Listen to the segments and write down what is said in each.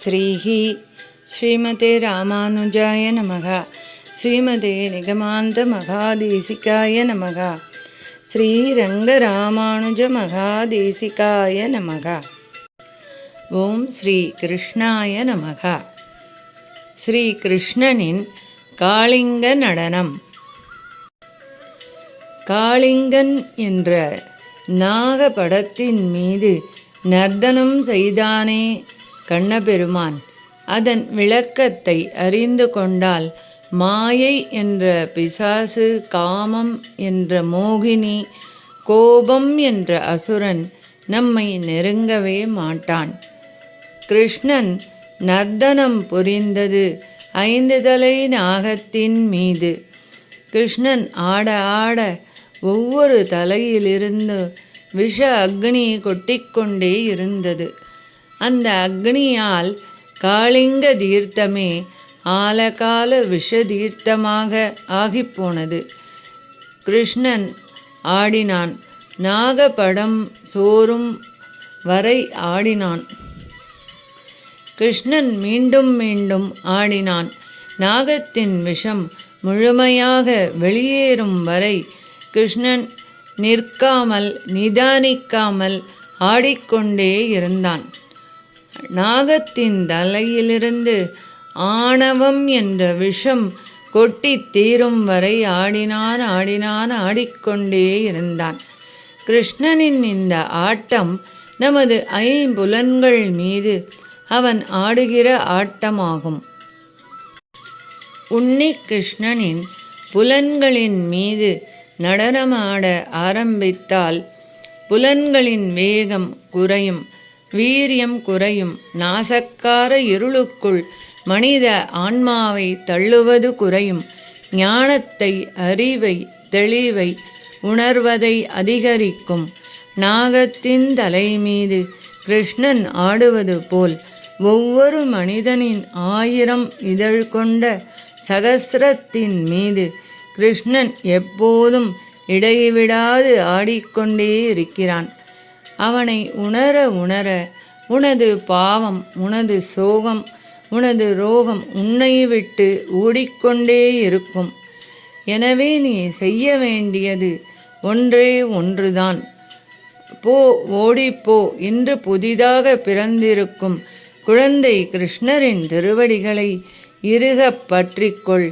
ஸ்ரீஹி ஸ்ரீமதே ராமானுஜாய நமக ஸ்ரீமதே நிகமாந்த மகாதேசிகாய நமக ஸ்ரீரங்கராமானுஜ மகாதேசிகாய நமக ஓம் ஸ்ரீ கிருஷ்ணாய நமக ஸ்ரீ கிருஷ்ணனின் காளிங்க நடனம் காளிங்கன் என்ற நாகபடத்தின் மீது நர்த்தனம் செய்தானே கண்ணபெருமான் அதன் விளக்கத்தை அறிந்து கொண்டால் மாயை என்ற பிசாசு காமம் என்ற மோகினி கோபம் என்ற அசுரன் நம்மை நெருங்கவே மாட்டான். கிருஷ்ணன் நர்தனம் புரிந்தது ஐந்து தலை நாகத்தின் மீது. கிருஷ்ணன் ஆட ஆட ஒவ்வொரு தலையிலிருந்து விஷ அக்னி கொட்டிக்கொண்டே இருந்தது. அந்த அக்னியால் காளிங்க தீர்த்தமே ஆலகால விஷ தீர்த்தமாக ஆகிப்போனது. கிருஷ்ணன் ஆடினான். நாகப்படம் சோறும் வரை ஆடினான். கிருஷ்ணன் மீண்டும் மீண்டும் ஆடினான். நாகத்தின் விஷம் முழுமையாக வெளியேறும் வரை கிருஷ்ணன் நிற்காமல் நிதானிக்காமல் ஆடிக்கொண்டே இருந்தான். நாகத்தின் தலையிலிருந்து ஆணவம் என்ற விஷம் கொட்டி தீரும் வரை ஆடினான் ஆடினான் ஆடிக்கொண்டே இருந்தான். கிருஷ்ணனின் இந்த ஆட்டம் நமது ஐம்புலன்கள் மீது அவன் ஆடுகிற ஆட்டமாகும். உன்னி கிருஷ்ணனின் புலன்களின் மீது நடனமாட ஆரம்பித்தால் புலன்களின் வேகம் குறையும். வீரியம் குறையும். நாசக்கார இருளுக்குள் மனித ஆன்மாவை தள்ளுவது குறையும். ஞானத்தை அறிவை தெளிவை உணர்வதை அதிகரிக்கும். நாகத்தின் தலை மீது கிருஷ்ணன் ஆடுவது போல் ஒவ்வொரு மனிதனின் ஆயிரம் இதழ் கொண்ட சகசிரத்தின் மீது கிருஷ்ணன் எப்போதும் இடைவிடாது ஆடிக்கொண்டே இருக்கிறான். அவனை உணர உணர உனது பாவம் உனது சோகம் உனது ரோகம் உன்னை விட்டு ஓடிக்கொண்டே இருக்கும். எனவே நீ செய்ய வேண்டியது ஒன்றே ஒன்றுதான். போ ஓடிப்போ இன்று புதிதாக பிறந்திருக்கும் குழந்தை கிருஷ்ணரின் திருவடிகளை இறுகப் பற்றிக்கொள்.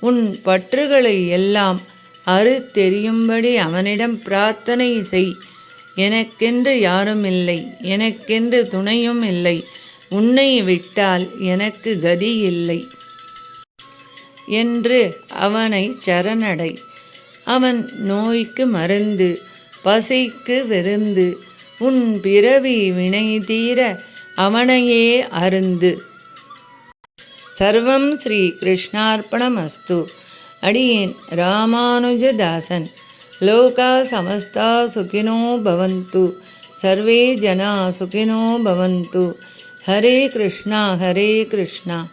உன் பற்றுகளை எல்லாம் அறு தெரியும்படி அவனிடம் பிரார்த்தனை செய். எனக்கென்று யாரும் இல்லை எனக்கென்று துணையும் இல்லை உன்னை விட்டால் எனக்கு கதி இல்லை. என்று அவனை சரணடை. அவன் நோய்க்கு மருந்து பசிக்கு விருந்து உன் பிறவி வினை தீர அவனையே அருந்து. சர்வம் ஸ்ரீ கிருஷ்ணார்ப்பணமஸ்து அடியேன் ராமானுஜதாசன். लोका समस्ता सुखिनो भवन्तु। सर्वे जना सुखिनो भवन्तु। हरे कृष्णा हरे कृष्णा।